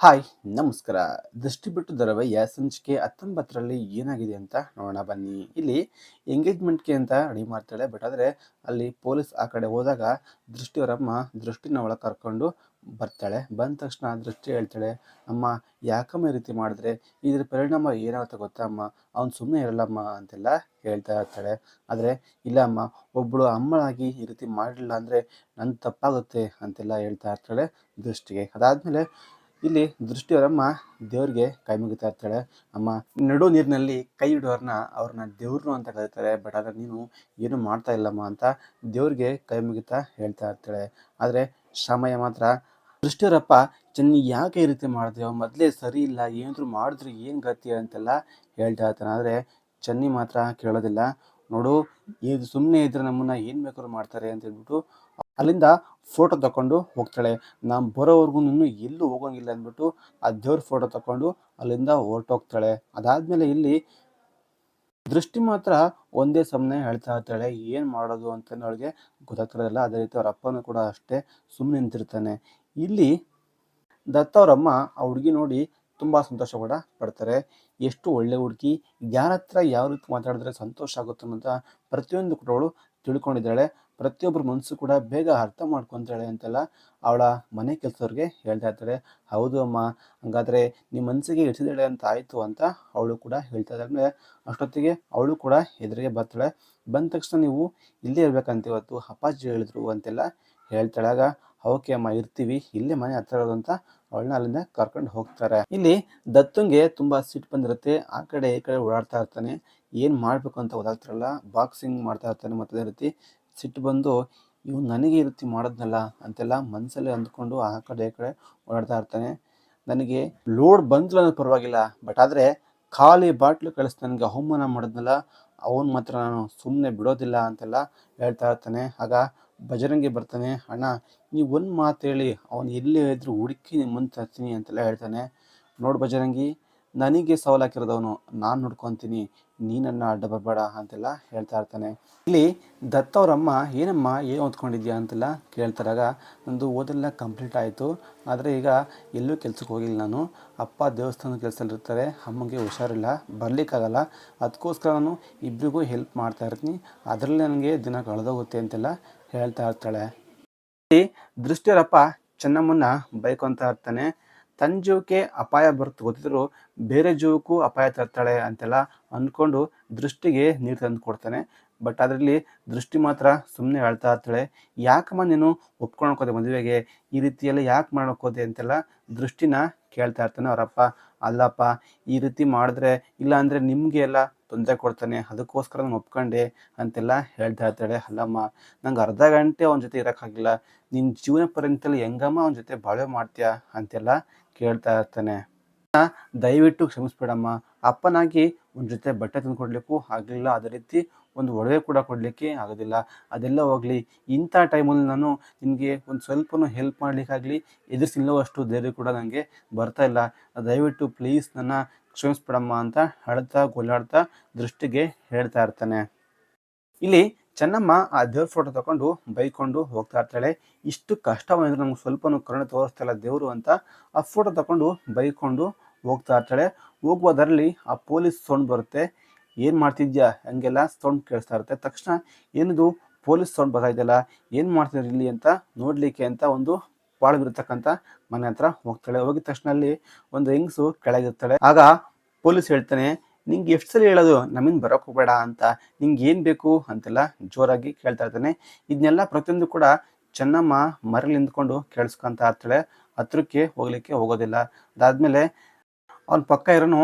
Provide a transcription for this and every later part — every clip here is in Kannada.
ಹಾಯ್, ನಮಸ್ಕಾರ. ದೃಷ್ಟಿ ಬಿಟ್ಟು ದರವಯ್ಯ ಸಂಚಿಕೆ ಹತ್ತೊಂಬತ್ತರಲ್ಲಿ ಏನಾಗಿದೆ ಅಂತ ನೋಡೋಣ, ಬನ್ನಿ. ಇಲ್ಲಿ ಎಂಗೇಜ್ಮೆಂಟ್ಗೆ ಅಂತ ರೆಡಿ ಮಾಡ್ತಾಳೆ ಬಟ್ ಆದರೆ ಅಲ್ಲಿ ಪೊಲೀಸ್ ಆ ಕಡೆ ಹೋದಾಗ ದೃಷ್ಟಿಯವರಮ್ಮ ದೃಷ್ಟಿನ ಒಳಗೆ ಕರ್ಕೊಂಡು ಬರ್ತಾಳೆ. ಬಂದ ತಕ್ಷಣ ದೃಷ್ಟಿ ಹೇಳ್ತಾಳೆ, ಅಮ್ಮ, ಯಾಕಮ್ಮ ಈ ರೀತಿ ಮಾಡಿದ್ರೆ? ಇದ್ರ ಪರಿಣಾಮ ಏನಾಗುತ್ತೆ ಗೊತ್ತಾ ಅಮ್ಮ? ಅವ್ನು ಸುಮ್ಮನೆ ಇರಲ್ಲಮ್ಮ ಅಂತೆಲ್ಲ ಹೇಳ್ತಾ ಇರ್ತಾಳೆ. ಆದರೆ, ಇಲ್ಲ ಅಮ್ಮ ಒಬ್ಬಳು ಅಮ್ಮಳಾಗಿ ಈ ರೀತಿ ಮಾಡಲಿಲ್ಲ ಅಂದರೆ ನನ್ನ ತಪ್ಪಾಗುತ್ತೆ ಅಂತೆಲ್ಲ ಹೇಳ್ತಾ ಇರ್ತಾಳೆ ದೃಷ್ಟಿಗೆ. ಅದಾದಮೇಲೆ ಇಲ್ಲಿ ದೃಷ್ಟಿಯವರಮ್ಮ ದೇವ್ರಿಗೆ ಕೈ ಮುಗಿತಾ ಇರ್ತಾಳೆ. ಅಮ್ಮ, ನಡು ನೀರಿನಲ್ಲಿ ಕೈ ಇಡೋರ್ನ ಅವ್ರನ್ನ ದೇವ್ರನ್ನು ಅಂತ ಕರೀತಾರೆ. ಬಟ್ ಆದರೆ ನೀನು ಏನು ಮಾಡ್ತಾ ಇಲ್ಲಮ್ಮ ಅಂತ ದೇವ್ರಿಗೆ ಕೈ ಮುಗಿತಾ ಹೇಳ್ತಾ ಇರ್ತಾಳೆ. ಆದರೆ ಸಮಯ ಮಾತ್ರ. ದೃಷ್ಟಿಯವರಪ್ಪ ಚೆನ್ನಿ ಯಾಕೆ ಈ ರೀತಿ ಮಾಡಿದ್ಯೋ ಮೊದಲೇ ಸರಿ ಇಲ್ಲ. ಏನಾದ್ರು ಮಾಡಿದ್ರು ಏನು ಗತಿ? ಅಂತೆಲ್ಲ ಹೇಳ್ತಾ ಇರ್ತಾನೆ. ಆದರೆ ಚೆನ್ನಿ ಮಾತ್ರ ಕೇಳೋದಿಲ್ಲ. ನೋಡು ಇದು ಸುಮ್ಮನೆ ಇದ್ರೆ ನಮ್ಮನ್ನ ಏನು ಬೇಕಾದ್ರೂ ಮಾಡ್ತಾರೆ? ಅಂತ ಹೇಳ್ಬಿಟ್ಟು ಅಲ್ಲಿಂದ ಫೋಟೋ ತಗೊಂಡು ಹೋಗ್ತಾಳೆ. ನಾನು ಬರೋವರೆಗೂ ಎಲ್ಲೂ ಹೋಗೋಂಗಿಲ್ಲ ಅಂದ್ಬಿಟ್ಟು ಆ ದೇವ್ರ ಫೋಟೋ ತಗೊಂಡು ಅಲ್ಲಿಂದ ಹೊರಟೋಗ್ತಾಳೆ. ಅದಾದಮೇಲೆ ಇಲ್ಲಿ ದೃಷ್ಟಿ ಮಾತ್ರ ಒಂದೇ ಸಮನೆ ಹೇಳ್ತಾ ಇರ್ತಾಳೆ, ಏನು ಮಾಡೋದು ಅಂತ ಅವಳಿಗೆ ಗೊತ್ತಾಗ್ತಿರೋದಿಲ್ಲ ಅದೇ ರೀತಿ ಅವ್ರ ಅಪ್ಪನೂ ಕೂಡ ಅಷ್ಟೇ ಸುಮ್ಮನೆ ನಿಂತಿರ್ತಾನೆ. ಇಲ್ಲಿ ದತ್ತ ಅವರಮ್ಮ ಆ ಹುಡುಗಿ ನೋಡಿ ತುಂಬ ಸಂತೋಷ ಕೂಡ ಪಡ್ತಾರೆ. ಎಷ್ಟು ಒಳ್ಳೆ ಹುಡುಗಿ, ಯಾರ ಹತ್ರ ಯಾವ ರೀತಿ ಮಾತಾಡಿದ್ರೆ ಸಂತೋಷ ಆಗುತ್ತೆ ಅಂತ ಪ್ರತಿಯೊಂದು ಕೂಡ ಅವಳು ತಿಳ್ಕೊಂಡಿದ್ದಾಳೆ. ಪ್ರತಿಯೊಬ್ಬರ ಮನಸ್ಸು ಕೂಡ ಬೇಗ ಅರ್ಥ ಮಾಡ್ಕೊತಾಳೆ ಅಂತೆಲ್ಲ ಅವಳ ಮನೆ ಕೆಲಸದವ್ರಿಗೆ ಹೇಳ್ತಾ ಇರ್ತಾರೆ. ಹೌದು ಅಮ್ಮ, ಹಂಗಾದರೆ ನಿಮ್ಮ ಮನಸ್ಸಿಗೆ ಇರಿಸಿದಾಳೆ ಅಂತ ಆಯಿತು ಅಂತ ಅವಳು ಕೂಡ ಹೇಳ್ತಾ ಇದ್ದಾಳೆ. ಅಷ್ಟೊತ್ತಿಗೆ ಅವಳು ಕೂಡ ಎದುರಿಗೆ ಬರ್ತಾಳೆ. ಬಂದ ತಕ್ಷಣ ನೀವು ಇಲ್ಲೇ ಇರಬೇಕಂತ ಇವತ್ತು ಅಪ್ಪಾಜಿ ಹೇಳಿದ್ರು ಅಂತೆಲ್ಲ ಹೇಳ್ತಾಳಾಗ ಓಕೆ ಅಮ್ಮ, ಇರ್ತೀವಿ. ಇಲ್ಲೇ ಮನೆ ಹತ್ರ ಇರೋದು ಅಂತ ಅವಳನ್ನ ಅಲ್ಲಿಂದ ಕರ್ಕೊಂಡು ಹೋಗ್ತಾರೆ. ಇಲ್ಲಿ ದತ್ತಂಗೆ ತುಂಬ ಸಿಟ್ಟು ಬಂದಿರುತ್ತೆ. ಆ ಕಡೆ ಈ ಕಡೆ ಓಡಾಡ್ತಾ ಇರ್ತಾನೆ. ಏನು ಮಾಡಬೇಕು ಅಂತ ಗೊತ್ತಾಗ್ತಿರಲ್ಲ. ಬಾಕ್ಸಿಂಗ್ ಮಾಡ್ತಾ ಇರ್ತಾನೆ ಮತ್ತು ಅದೇ ರೀತಿ. ಸಿಟ್ಟು ಬಂದು ಇವು ನನಗೆ ಈ ರೀತಿ ಮಾಡೋದ್ನಲ್ಲ ಅಂತೆಲ್ಲ ಮನಸ್ಸಲ್ಲೇ ಅಂದ್ಕೊಂಡು ಆ ಕಡೆ ಈ ಕಡೆ ಓಡಾಡ್ತಾ ಇರ್ತಾನೆ. ನನಗೆ ಲೋಡ್ ಬಂದ್ಲು ಅನ್ನೋದು ಪರವಾಗಿಲ್ಲ, ಬಟ್ ಆದರೆ ಖಾಲಿ ಬಾಟ್ಲು ಕಳಿಸಿ ನನಗೆ ಅವಮಾನ ಮಾಡಿದ್ನಲ್ಲ, ಅವನು ಮಾತ್ರ ನಾನು ಸುಮ್ಮನೆ ಬಿಡೋದಿಲ್ಲ ಅಂತೆಲ್ಲ ಹೇಳ್ತಾ ಇರ್ತಾನೆ. ಆಗ ಬಜರಂಗಿ ಬರ್ತಾನೆ, ಅಣ್ಣ, ನೀವು ಒಂದು ಮಾತು ಹೇಳಿ, ಅವನು ಎಲ್ಲಿ ಇದ್ರೂ ಹುಡುಕಿ ಮುಂದೆ ತರ್ತೀನಿ ಅಂತೆಲ್ಲ ಹೇಳ್ತಾನೆ. ನೋಡು ಬಜರಂಗಿ ನನಗೆ ಸವಾಲಾಕಿರೋದವನು ನಾನು ನೋಡ್ಕೊತೀನಿ, ನೀನನ್ನು ಅಡ್ಡ ಬರಬೇಡ ಅಂತೆಲ್ಲ ಹೇಳ್ತಾ ಇರ್ತಾನೆ. ಇಲ್ಲಿ ದತ್ತ ಅವರಮ್ಮ, ಏನಮ್ಮ, ಏನು ಓದ್ಕೊಂಡಿದ್ಯಾ? ಅಂತೆಲ್ಲ ಕೇಳ್ತಾರಾಗ ನಂದು ಓದೆಲ್ಲ ಕಂಪ್ಲೀಟ್ ಆಯಿತು. ಆದರೆ ಈಗ ಎಲ್ಲೂ ಕೆಲ್ಸಕ್ಕೆ ಹೋಗಿಲ್ಲ ನಾನು. ಅಪ್ಪ ದೇವಸ್ಥಾನದ ಕೆಲಸದಲ್ಲಿರ್ತಾರೆ ಅಮ್ಮಂಗೆ ಹುಷಾರಿಲ್ಲ, ಬರಲಿಕ್ಕಾಗಲ್ಲ. ಅದಕ್ಕೋಸ್ಕರ ನಾನು ಇಬ್ಬರಿಗೂ ಹೆಲ್ಪ್ ಮಾಡ್ತಾ ಇರ್ತೀನಿ. ಅದರಲ್ಲಿ ನನಗೆ ದಿನ ಕಳೆದೋಗುತ್ತೆ ಅಂತೆಲ್ಲ ಹೇಳ್ತಾ ಇರ್ತಾಳೆ. ದೃಷ್ಟಿಯರಪ್ಪ ಚೆನ್ನಮ್ಮನ್ನ ಬೈಕೊಂತ ಇರ್ತಾನೆ. ತನ್ನ ಜೀವಕ್ಕೆ ಅಪಾಯ ಬರುತ್ತೆ ಗೊತ್ತಿದ್ರು ಬೇರೆ ಜೀವಕ್ಕೂ ಅಪಾಯ ತರ್ತಾಳೆ ಅಂತೆಲ್ಲ ಅಂದ್ಕೊಂಡು ದೃಷ್ಟಿಗೆ ನೀರು ತಂದು ಕೊಡ್ತಾನೆ. ಬಟ್ ಅದರಲ್ಲಿ ದೃಷ್ಟಿ ಮಾತ್ರ ಸುಮ್ಮನೆ ಹೇಳ್ತಾ ಇರ್ತಾಳೆ. ಯಾಕಮ್ಮ ನೀನು ಒಪ್ಕೊಳಕೋದೆ ಮದುವೆಗೆ? ಈ ರೀತಿಯೆಲ್ಲ ಯಾಕೆ ಮಾಡೋಕೋದೆ ಅಂತೆಲ್ಲ ದೃಷ್ಟಿನ ಕೇಳ್ತಾ ಇರ್ತಾನೆ ಅವರಪ್ಪ. ಅಲ್ಲಪ್ಪ, ಈ ರೀತಿ ಮಾಡಿದ್ರೆ ಇಲ್ಲ ಅಂದರೆ ನಿಮಗೆ ಎಲ್ಲ ತೊಂದರೆ ಕೊಡ್ತಾನೆ. ಅದಕ್ಕೋಸ್ಕರ ನಾನು ಒಪ್ಕೊಂಡೆ ಅಂತೆಲ್ಲ ಹೇಳ್ತಾ ಇರ್ತಾಳೆ. ಅಲ್ಲಮ್ಮ, ನಂಗೆ ಅರ್ಧ ಗಂಟೆ ಅವನ ಜೊತೆ ಇರೋಕ್ಕಾಗಿಲ್ಲ. ನಿನ್ನ ಜೀವನ ಪರ್ಯಂತಲ್ಲಿ ಹೆಂಗಮ್ಮ ಅವನ ಜೊತೆ ಬಾಳ್ವೆ ಮಾಡ್ತೀಯಾ ಅಂತೆಲ್ಲ ಕೇಳ್ತಾ ಇರ್ತಾನೆ. ದಯವಿಟ್ಟು ಕ್ಷಮಿಸ್ಬೇಡಮ್ಮ. ಅಪ್ಪನಾಗಿ ಒಂದು ಜೊತೆ ಬಟ್ಟೆ ತಂದು ಕೊಡಲಿಕ್ಕೂ ಆಗಲಿಲ್ಲ. ಅದೇ ರೀತಿ ಒಂದು ಒಡವೆ ಕೂಡ ಕೊಡಲಿಕ್ಕೆ ಆಗೋದಿಲ್ಲ. ಅದೆಲ್ಲ ಹೋಗಲಿ. ಇಂಥ ಟೈಮಲ್ಲಿ ನಾನು ನಿನಗೆ ಒಂದು ಸ್ವಲ್ಪನೂ ಹೆಲ್ಪ್ ಮಾಡಲಿಕ್ಕಾಗಲಿ ಎದುರಿಸಿಲ್ಲವಷ್ಟು ಧೈರ್ಯ ಕೂಡ ನನಗೆ ಬರ್ತಾ ಇಲ್ಲ. ದಯವಿಟ್ಟು ಪ್ಲೀಸ್ ನನ್ನ ಕ್ಷಮಿಸ್ಬಿಡಮ್ಮ ಅಂತ ಅಳ್ತಾ ಗೊಲ್ಲಾಡ್ತಾ ದೃಷ್ಟಿಗೆ ಹೇಳ್ತಾ ಇರ್ತಾನೆ. ಇಲ್ಲಿ ಚೆನ್ನಮ್ಮ ಆ ದೇವ್ರ ಫೋಟೋ ತಗೊಂಡು ಬೈಕೊಂಡು ಹೋಗ್ತಾ ಇರ್ತಾಳೆ. ಇಷ್ಟು ಕಷ್ಟವಾಗಿದ್ರೆ ನಮ್ಗೆ ಸ್ವಲ್ಪನೂ ಕರುಣೆ ತೋರಿಸ್ತಾ ದೇವರು ಅಂತ ಆ ಫೋಟೋ ತಗೊಂಡು ಬೈಕೊಂಡು ಹೋಗ್ತಾ ಇರ್ತಾಳೆ. ಹೋಗುವುದರಲ್ಲಿ ಆ ಪೊಲೀಸ್ ಸೌಂಡ್ ಬರುತ್ತೆ. ಏನು ಮಾಡ್ತಿದ್ಯಾ? ಹಂಗೆಲ್ಲ ಸೌಂಡ್ ಕೇಳಿಸ್ತಾ ಇರುತ್ತೆ. ತಕ್ಷಣ ಏನಿದು? ಪೊಲೀಸ್ ಸೌಂಡ್ ಬರ್ತಾಯಿದ್ದಲ್ಲ ಏನು ಮಾಡ್ತಿದ್ರು ಇಲ್ಲಿ ಅಂತ ನೋಡಲಿಕ್ಕೆ ಅಂತ ಒಂದು ಬಾಳವಿರ್ತಕ್ಕಂಥ ಮನೆ ಹತ್ರ ಹೋಗ್ತಾಳೆ. ಹೋಗಿದ ತಕ್ಷಣ ಅಲ್ಲಿ ಒಂದು ಹೆಂಗಸು ಕೆಳಗಿರ್ತಾಳೆ. ಆಗ ಪೊಲೀಸ್ ಹೇಳ್ತಾನೆ ನಿಂಗೆ ಎಷ್ಟು ಸಲ ಹೇಳೋದು ನಮ್ಮಿಂದ ಬರೋಕೆ ಹೋಗಬೇಡ ಅಂತ ನಿಂಗೆ ಏನು ಬೇಕು ಅಂತೆಲ್ಲ ಜೋರಾಗಿ ಕೇಳ್ತಾ ಇರ್ತಾನೆ. ಇದನ್ನೆಲ್ಲ ಪ್ರತಿಯೊಂದು ಕೂಡ ಚೆನ್ನಮ್ಮ ಮರಳಿ ನಿಂತ್ಕೊಂಡು ಕೇಳಿಸ್ಕೊಂತ ಇರ್ತಾಳೆ ಹತ್ರಕ್ಕೆ ಹೋಗ್ಲಿಕ್ಕೆ ಹೋಗೋದಿಲ್ಲ. ಅದಾದಮೇಲೆ ಅವ್ನ ಪಕ್ಕ ಇರೋನು,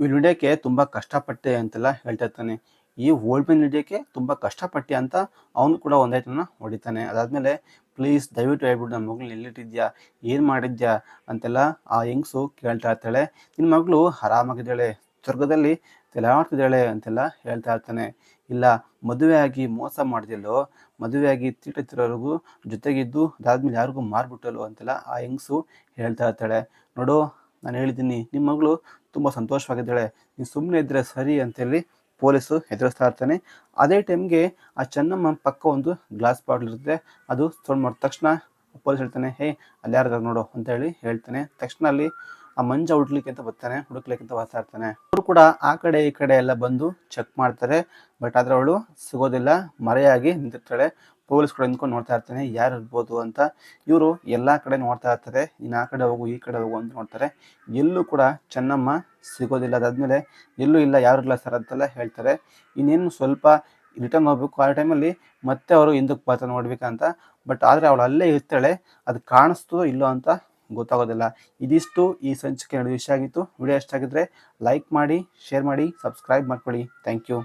ಇವ್ನು ಹಿಡಿಯೋಕ್ಕೆ ತುಂಬ ಕಷ್ಟಪಟ್ಟೆ ಅಂತೆಲ್ಲ ಹೇಳ್ತಾ ಇರ್ತಾನೆ. ಈ ಓಲ್ಡ್ ಮ್ಯಾನ್ ಹಿಡಿಯೋಕ್ಕೆ ತುಂಬ ಕಷ್ಟಪಟ್ಟೆ ಅಂತ ಅವನು ಕೂಡ ಒಂದೈತನ ಹೊಡಿತಾನೆ. ಅದಾದಮೇಲೆ ಪ್ಲೀಸ್ ದಯವಿಟ್ಟು ಹೇಳ್ಬಿಟ್ಟು ನಮ್ಮ ಮಗಳು ಎಲ್ಲಿಟ್ಟಿದ್ಯಾ? ಏನು ಮಾಡಿದ್ಯಾ? ಅಂತೆಲ್ಲ ಆ ಹೆಂಗ್ಸು ಕೇಳ್ತಾ ಇರ್ತಾಳೆ. ನಿನ್ನ ಮಗಳು ಆರಾಮಾಗಿದ್ದಾಳೆ. ಸ್ವರ್ಗದಲ್ಲಿ ತಲೆಯಾಡ್ತಿದ್ದಾಳೆ ಅಂತೆಲ್ಲ ಹೇಳ್ತಾ ಇರ್ತಾನೆ. ಇಲ್ಲ, ಮದುವೆಯಾಗಿ ಮೋಸ ಮಾಡಿದೆಲ್ಲೋ ಮದುವೆಯಾಗಿ ತೀಟತ್ತಿರೋರಿಗೂ ಜೊತೆಗಿದ್ದು ಅದಾದ್ಮೇಲೆ ಯಾರಿಗೂ ಮಾರ್ಬಿಟ್ಟಲ್ಲೋ ಅಂತೆಲ್ಲ ಆ ಹೆಂಗಸು ಹೇಳ್ತಾ ಇರ್ತಾಳೆ. ನೋಡು, ನಾನು ಹೇಳಿದ್ದೀನಿ ನಿಮ್ಮ ಮಗಳು ತುಂಬ ಸಂತೋಷವಾಗಿದ್ದಾಳೆ. ನೀನು ಸುಮ್ಮನೆ ಇದ್ದರೆ ಸರಿ ಅಂತೇಳಿ ಪೊಲೀಸು ಹೆದರಿಸ್ತಾ ಇರ್ತಾನೆ. ಅದೇ ಟೈಮ್ಗೆ ಆ ಚೆನ್ನಮ್ಮ ಪಕ್ಕ ಒಂದು ಗ್ಲಾಸ್ ಬಾಟ್ಲ್ ಇರುತ್ತೆ. ಅದು ಸೌಂಡ್ ಮಾಡಿದ ತಕ್ಷಣ ಪೊಲೀಸ್ ಹೇಳ್ತಾನೆ, ಹೇ ಅಲ್ಲಿ ಯಾರು ನೋಡು ಅಂತ ಹೇಳಿ ಹೇಳ್ತಾನೆ. ತಕ್ಷಣ ಅಲ್ಲಿ ಆ ಮಂಜ ಹುಡ್ಲಿಕ್ಕೆ ಅಂತ ಬರ್ತಾನೆ ಹುಡುಕ್ಲಿಕ್ಕೆ ಅಂತ ಬರ್ತಾ ಇರ್ತಾನೆ ಅವರು ಕೂಡ ಆ ಕಡೆ ಈ ಕಡೆ ಎಲ್ಲ ಬಂದು ಚೆಕ್ ಮಾಡ್ತಾರೆ ಬಟ್ ಆದ್ರೆ ಅವಳು ಸಿಗೋದಿಲ್ಲ, ಮರೆಯಾಗಿ ನಿಂತಿರ್ತಾಳೆ. ಪೊಲೀಸ್ ಕೂಡ ನಿಂತ್ಕೊಂಡು ನೋಡ್ತಾ ಇರ್ತಾನೆ, ಯಾರು ಇರ್ಬೋದು ಅಂತ. ಇವರು ಎಲ್ಲಾ ಕಡೆ ನೋಡ್ತಾ ಇರ್ತಾರೆ ಇನ್ನು ಆ ಕಡೆ ಹೋಗು, ಈ ಕಡೆ ಹೋಗು ಅಂತ ನೋಡ್ತಾರೆ. ಎಲ್ಲೂ ಕೂಡ ಚೆನ್ನಮ್ಮ ಸಿಗೋದಿಲ್ಲ. ಅದಾದ್ಮೇಲೆ ಎಲ್ಲೂ ಇಲ್ಲ, ಯಾರು ಇಲ್ಲ ಸರ್ ಅಂತೆಲ್ಲ ಹೇಳ್ತಾರೆ. ಇನ್ನೇನು ಸ್ವಲ್ಪ ರಿಟರ್ನ್ ಹೋಗ್ಬೇಕು, ಆ ಟೈಮಲ್ಲಿ ಮತ್ತೆ ಅವರು ಹಿಂದಕ್ಕೆ ಬರ್ತಾ ನೋಡ್ಬೇಕಂತ. ಬಟ್ ಆದರೆ ಅವಳು ಅಲ್ಲೇ ಇರ್ತಾಳೆ, ಅದು ಕಾಣಿಸ್ತೋ ಇಲ್ಲೋ ಅಂತ ಗೊತ್ತಾಗೋದಿಲ್ಲ. ಇದಿಷ್ಟು ಈ ಸಂಚಿಕೆ ನಡೆದ ವಿಷಯ ಆಗಿತ್ತು. ವಿಡಿಯೋ ಇಷ್ಟ ಆಗಿದ್ರೆ ಲೈಕ್ ಮಾಡಿ ಶೇರ್ ಮಾಡಿ ಸಬ್ಸ್ಕ್ರೈಬ್ ಮಾಡ್ಕೊಳ್ಳಿ. Thank you